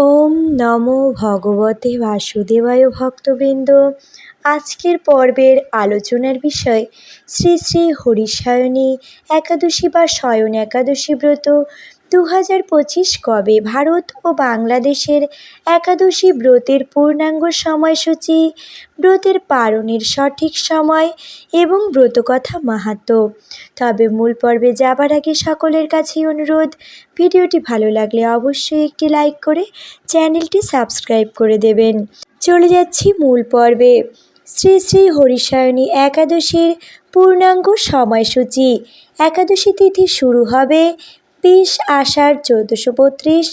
ওম নমো ভগবতে বাসুদেবায় ভক্তবৃন্দ। আজকের পর্বের আলোচনার বিষয় শ্রী শ্রী হরিশায়নী একাদশী বা শয়ন একাদশী ব্রত। দু হাজার পঁচিশ কবে ভারত ও বাংলাদেশের একাদশী ব্রতের পূর্ণাঙ্গ সময়সূচি, ব্রতের পালনের সঠিক সময় এবং ব্রতকথা মাহাত্ম্য তবে মূল পর্বে যাবার আগে সকলের কাছেই অনুরোধ, ভিডিওটি ভালো লাগলে অবশ্যই একটি লাইক করে চ্যানেলটি সাবস্ক্রাইব করে দেবেন। চলে যাচ্ছি মূল পর্বে। শ্রী শ্রী হরিশায়নী একাদশীর পূর্ণাঙ্গ সময়সূচি। একাদশী তিথি শুরু হবে বিশ আষাঢ় চৌদ্দশো বত্রিশ,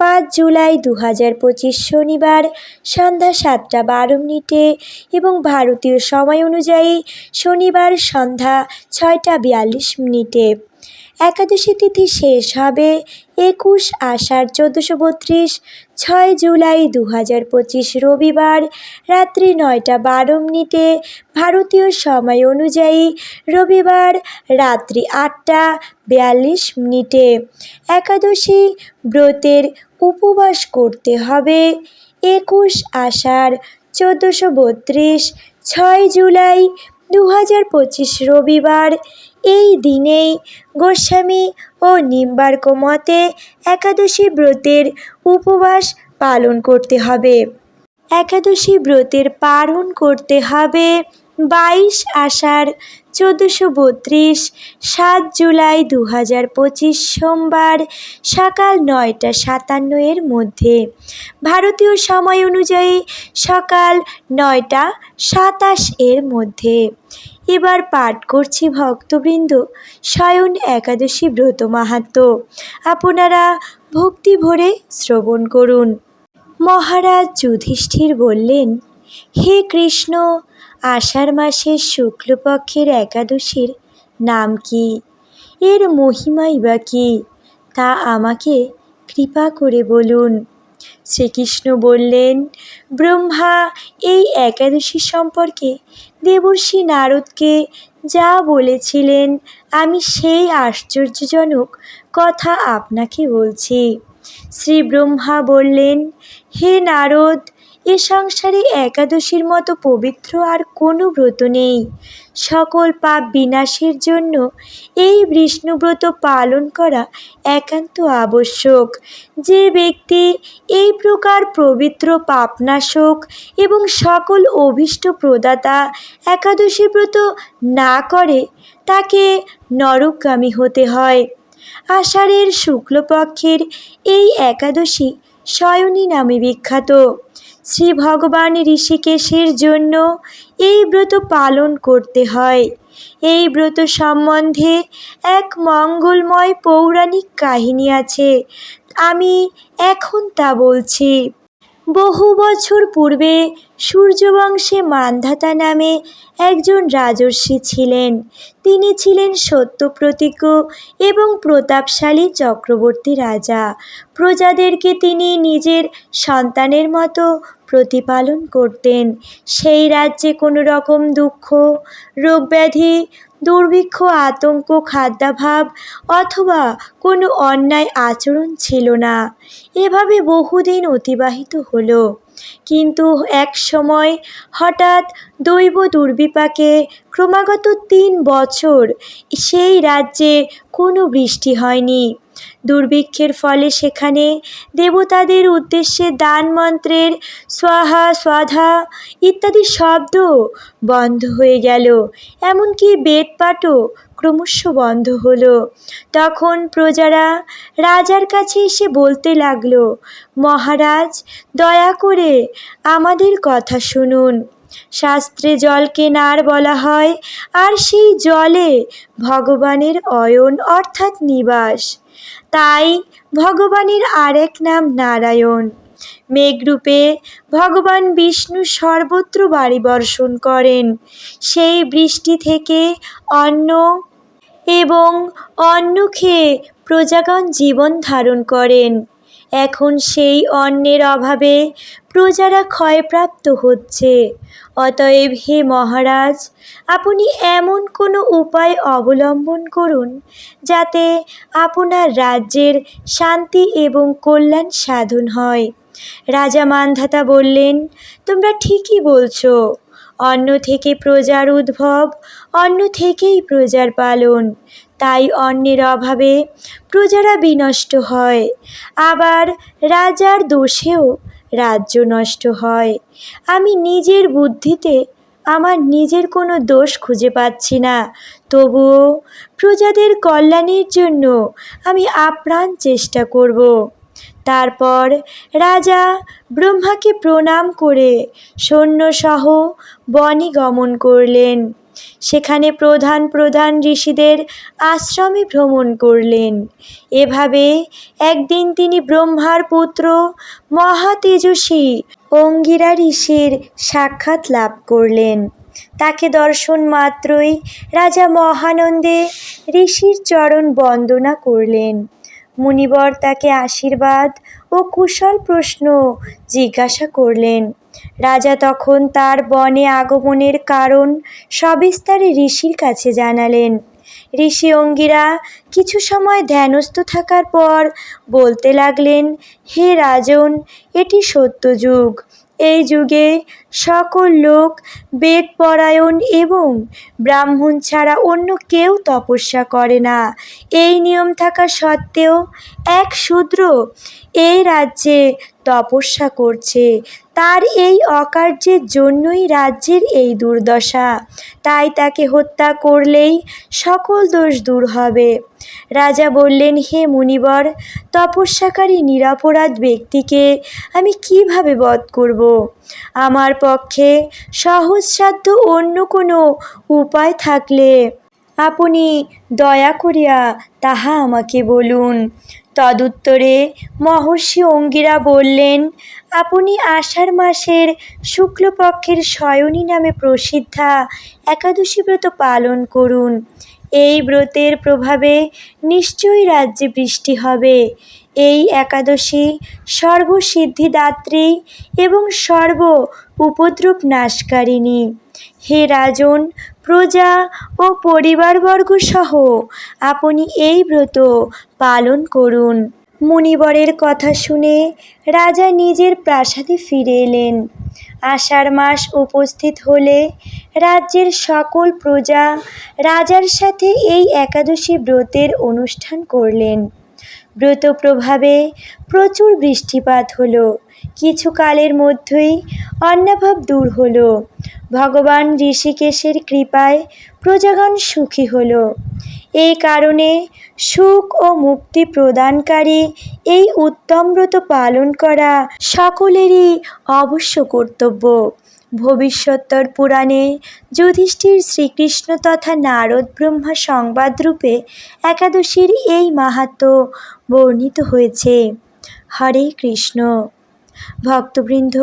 পাঁচ জুলাই দু হাজার পঁচিশ শনিবার সন্ধ্যা সাতটা বারো মিনিটে এবং ভারতীয় সময় অনুযায়ী শনিবার সন্ধ্যা ছয়টা বিয়াল্লিশ মিনিটে। একাদশী তিথি শেষ হবে একুশ আষাঢ় চোদ্দোশো বত্রিশ, ছয় জুলাই দু হাজার পঁচিশ রবিবার, রাত্রি নয়টা বারো মিনিটে ভারতীয় সময় অনুযায়ী রবিবার রাত্রি আটটা বিয়াল্লিশ মিনিটে। একাদশী ব্রতের উপবাস করতে হবে একুশ আষাঢ় চোদ্দোশো বত্রিশ, ছয় জুলাই দু হাজার পঁচিশ রবিবার। এই দিনেই গোস্বামী ও নিম্বার্ক মতে একাদশী ব্রতের উপবাস পালন করতে হবে। একাদশী ব্রতের পালন করতে হবে। বাইশ আষাঢ় চোদ্দোশো বত্রিশ, সাত জুলাই দু হাজার পঁচিশ সোমবার সকাল নয়টা সাতান্ন এর মধ্যে। ভারতীয় সময় অনুযায়ী সকাল নয়টা সাতাশ এর মধ্যে। এবার পাঠ করছি ভক্তবৃন্দ, স্বয়ন একাদশী ব্রত মাহাত্ম। আপনারা ভক্তি ভরে শ্রবণ করুন। মহারাজ যুধিষ্ঠির বললেন, হে কৃষ্ণ আষাঢ় মাসের শুক্লপক্ষের একাদশীর নাম কি? এর মহিমাই বা কী? তা আমাকে কৃপা করে বলুন। শ্রীকৃষ্ণ বললেন, ব্রহ্মা, এই একাদশী সম্পর্কে দেবর্ষি নারদকে যা বলেছিলেন, আমি সেই আশ্চর্যজনক কথা আপনাকে বলছি। শ্রী ব্রহ্মা বললেন, হে নারদ এ সংসারে একাদশীর মতো পবিত্র আর কোনো ব্রত নেই। সকল পাপ বিনাশের জন্য এই বিষ্ণুব্রত পালন করা একান্ত আবশ্যক। যে ব্যক্তি এই প্রকার পবিত্র পাপনাশক এবং সকল অভীষ্ট প্রদাতা একাদশী ব্রত না করে, তাকে নরকগামী হতে হয়। আষাঢ়ের শুক্লপক্ষের এই একাদশী শয়নী নামে বিখ্যাত। শ্রী ভগবান ঋষিকেশের জন্য এই ব্রত পালন করতে হয়। এই ব্রত সম্বন্ধে এক মঙ্গলময় পৌরাণিক কাহিনী আছে। আমি এখন তা বলছি। বহু বছর পূর্বে সূর্যবংশে মান্ধাতা নামে একজন রাজর্ষি ছিলেন। তিনি ছিলেন সত্যপ্রতিজ্ঞ এবং প্রতাপশালী চক্রবর্তী রাজা। প্রজাদেরকে তিনি নিজের সন্তানের মতো প্রতিপালন করতেন। সেই রাজ্যে কোনো রকম দুঃখ, রোগব্যাধি, দুর্ভিক্ষ, আতঙ্ক, খাদ্যাভাব অথবা কোনো অন্যায় আচরণ ছিল না। এভাবে বহুদিন অতিবাহিত হলো। কিন্তু এক সময় হঠাৎ দৈব দুর্বিপাকে ক্রমাগত তিন বছর সেই রাজ্যে কোনো বৃষ্টি হয়নি। দুর্ভিক্ষের ফলে সেখানে দেবতাদের উদ্দেশ্যে দান মন্ত্রের স্বাহা, স্বাধা ইত্যাদি শব্দ বন্ধ হয়ে গেল। এমনকি বেদপাঠও ক্রমশ বন্ধ হলো। তখন প্রজারা রাজার কাছে এসে বলতে লাগল, মহারাজ, দয়া করে আমাদের কথা শুনুন। শাস্ত্রে জলকে নার বলা হয়, আর সেই জলে ভগবানের অয়ন অর্থাৎ নিবাস। তাই ভগবানের আরেক নাম নারায়ণ। মেঘরূপে ভগবান বিষ্ণু সর্বত্র বাড়ি বর্ষণ করেন। সেই বৃষ্টি থেকে অন্ন এবং অন্ন খেয়ে প্রজাগণ জীবন ধারণ করেন। এখন সেই অন্নের অভাবে প্রজারা ক্ষয়প্রাপ্ত হচ্ছে। অতএব হে মহারাজ, আপনি এমন কোনো উপায় অবলম্বন করুন যাতে আপনার রাজ্যের শান্তি এবং কল্যাণ সাধন হয়। রাজা মানধাতা বললেন, তোমরা ঠিকই বলছো। অন্য থেকে প্রজার উদ্ভব, অন্য থেকেই প্রজার পালন। তাই অন্যের অভাবে প্রজারা বিনষ্ট হয়। আবার রাজার দোষেও রাজ্য নষ্ট হয়। আমি নিজের বুদ্ধিতে আমার নিজের কোনো দোষ খুঁজে পাচ্ছি না। তবুও প্রজাদের কল্যাণের জন্য আমি আপ্রাণ চেষ্টা করব। তারপর রাজা ব্রহ্মাকে প্রণাম করে সৈন্যসহ বনে গমন করলেন। সেখানে প্রধান প্রধান ঋষিদের আশ্রমে ভ্রমণ করলেন। এভাবে একদিন তিনি ব্রহ্মার পুত্র মহাতেজস্বী অঙ্গিরা ঋষির সাক্ষাৎ লাভ করলেন। তাকে দর্শন মাত্রই রাজা মহানন্দে ঋষির চরণ বন্দনা করলেন। মুনিবর তাকে আশীর্বাদ ও কুশল প্রশ্ন জিজ্ঞাসা করলেন। রাজা তখন তার বনে আগমনের কারণ সবিস্তারে ঋষির কাছে জানালেন। ঋষি অঙ্গিরা কিছু সময় ধ্যানস্থ থাকার পর বলতে লাগলেন, হে রাজন, এটি সত্য যুগ এই যুগে সকল লোক বেদপরায়ণ এবং ব্রাহ্মণ ছাড়া অন্য কেউ তপস্যা করে না। এই নিয়ম থাকা সত্ত্বেও এক শূদ্র এই রাজ্যে তপস্যা করছে। তার এই অকার্যের জন্যই রাজ্যের এই দুর্দশা। তাই তাকে হত্যা করলেই সকল দোষ দূর হবে। রাজা বললেন, হে মুনিবর, তপস্যাকারী নিরাপরাধ ব্যক্তিকে আমি কীভাবে বধ করব? আমার পক্ষে সহজসাধ্য অন্য কোনো উপায় থাকলে। আপনি দয়া করিয়া তাহা আমাকে বলুন। তদুত্তরে মহর্ষি অঙ্গিরা বললেন, আপনি আষাঢ় মাসের শুক্লপক্ষের শয়নী নামে প্রসিদ্ধা একাদশী ব্রত পালন করুন। এই ব্রতের প্রভাবে নিশ্চয়ই রাজ্যে বৃষ্টি হবে। এই একাদশী সর্বসিদ্ধিদাত্রী এবং সর্ব উপদ্রব নাশকারিণী। হে রাজন প্রজা ও পরিবারবর্গ সহ আপনি এই ব্রত পালন করুন। মুনিবরের কথা শুনে রাজা নিজের প্রাসাদে ফিরে এলেন। আষাঢ় মাস উপস্থিত হলে রাজ্যের সকল প্রজা রাজার সাথে এই একাদশী ব্রতের অনুষ্ঠান করলেন। ব্রত প্রভাবে প্রচুর বৃষ্টিপাত হলো। কিছু কালের মধ্যেই অন্নাভাব দূর হলো। ভগবান ঋষিকেশের কৃপায় প্রজাগণ সুখী হলো। এই কারণে সুখ ও মুক্তি প্রদানকারী এই উত্তম ব্রত পালন করা সকলেরই অবশ্য কর্তব্য। ভবিষ্যত্তর পুরাণে যুধিষ্ঠির শ্রীকৃষ্ণ তথা নারদ ব্রহ্মা সংবাদরূপে একাদশীর এই মাহাত্ম বর্ণিত হয়েছে। হরে কৃষ্ণ। ভক্তবৃন্দ,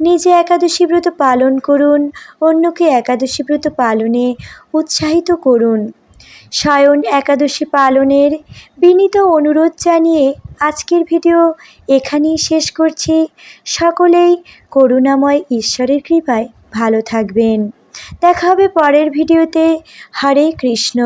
নিজে একাদশী ব্রত পালন করুন, অন্যকে একাদশী ব্রত পালনে উৎসাহিত করুন। সায়ন একাদশী পালনের বিনীত অনুরোধ জানিয়ে আজকের ভিডিও এখানেই শেষ করছি। সকলেই করুণাময় ঈশ্বরের কৃপায় ভালো থাকবেন। দেখা হবে পরের ভিডিওতে। হরে কৃষ্ণ।